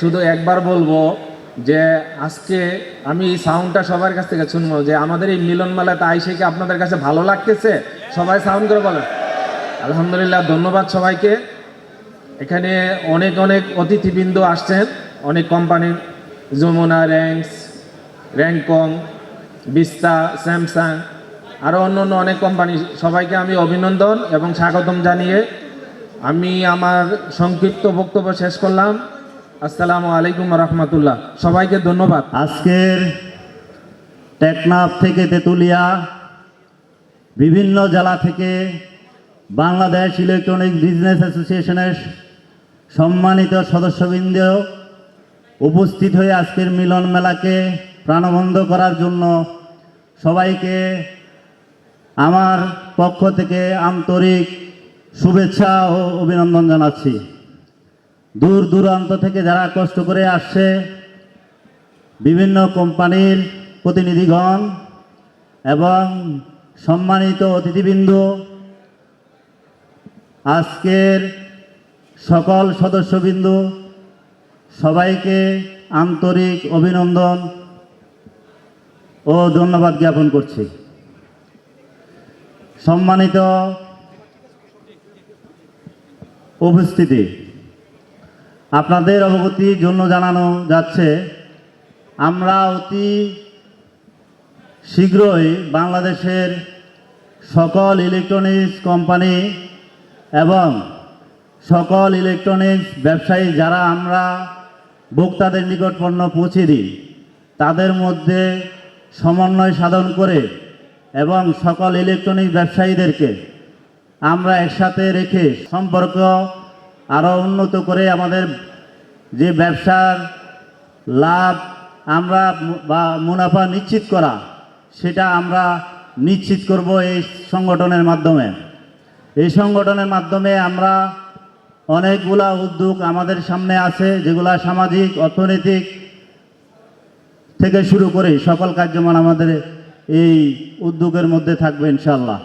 শুধু একবার বলব যে আজকে আমি সাউন্ডটা সবার কাছ থেকে শুনব, যে আমাদের এই মিলন মেলাতে আইসে কি আপনাদের কাছে ভালো লাগতেছে? সবাই সাউন্ড করে বলেন। আলহামদুলিল্লাহ, ধন্যবাদ সবাইকে। এখানে অনেক অনেক অতিথিবৃন্দ আসছেন, অনেক কোম্পানির যমুনা র্যাঙ্কস র্যাংকং, বিস্তা, স্যামসাং আরও অন্য অন্য অনেক কোম্পানি সবাইকে আমি অভিনন্দন এবং স্বাগতম জানিয়ে আমি আমার সংক্ষিপ্ত বক্তব্য শেষ করলাম। আসসালামু আলাইকুম রহমতুল্লাহ। সবাইকে ধন্যবাদ। আজকের টেকনাফ থেকে তেঁতুলিয়া, বিভিন্ন জেলা থেকে বাংলাদেশ ইলেকট্রনিক বিজনেস অ্যাসোসিয়েশনের সম্মানিত সদস্যবৃন্দ উপস্থিত হয়ে আজকের মিলন মেলাকে প্রাণবন্ধ করার জন্য সবাইকে আমার পক্ষ থেকে আন্তরিক শুভেচ্ছা ও অভিনন্দন জানাচ্ছি। দূর দূরান্ত থেকে যারা কষ্ট করে আসছে, বিভিন্ন কোম্পানির প্রতিনিধিগণ এবং সম্মানিত অতিথিবৃন্দ, আজকের সকল সদস্যবৃন্দ, সবাইকে আন্তরিক অভিনন্দন ও ধন্যবাদ জ্ঞাপন করছি। সম্মানিত উপস্থিতি আপনাদের অবগতির জন্য জানানো যাচ্ছে, আমরা অতি শীঘ্রই বাংলাদেশের সকল ইলেকট্রনিক্স কোম্পানি এবং সকল ইলেকট্রনিক্স ব্যবসায়ী যারা আমরা ভোক্তাদের নিকট পণ্য পৌঁছে দিই, তাদের মধ্যে সমন্বয় সাধন করে এবং সকল ইলেকট্রনিক ব্যবসায়ীদেরকে আমরা একসাথে রেখে সম্পর্ক আরও উন্নত করে আমাদের যে ব্যবসার লাভ আমরা বা মুনাফা নিশ্চিত করা, সেটা আমরা নিশ্চিত করব এই সংগঠনের মাধ্যমে। এই সংগঠনের মাধ্যমে আমরা অনেকগুলা উদ্যোগ আমাদের সামনে আছে, যেগুলা সামাজিক, অর্থনৈতিক থেকে শুরু করে সকল কার্যমান আমাদের এই উদ্যোগের মধ্যে থাকবে ইনশাল্লাহ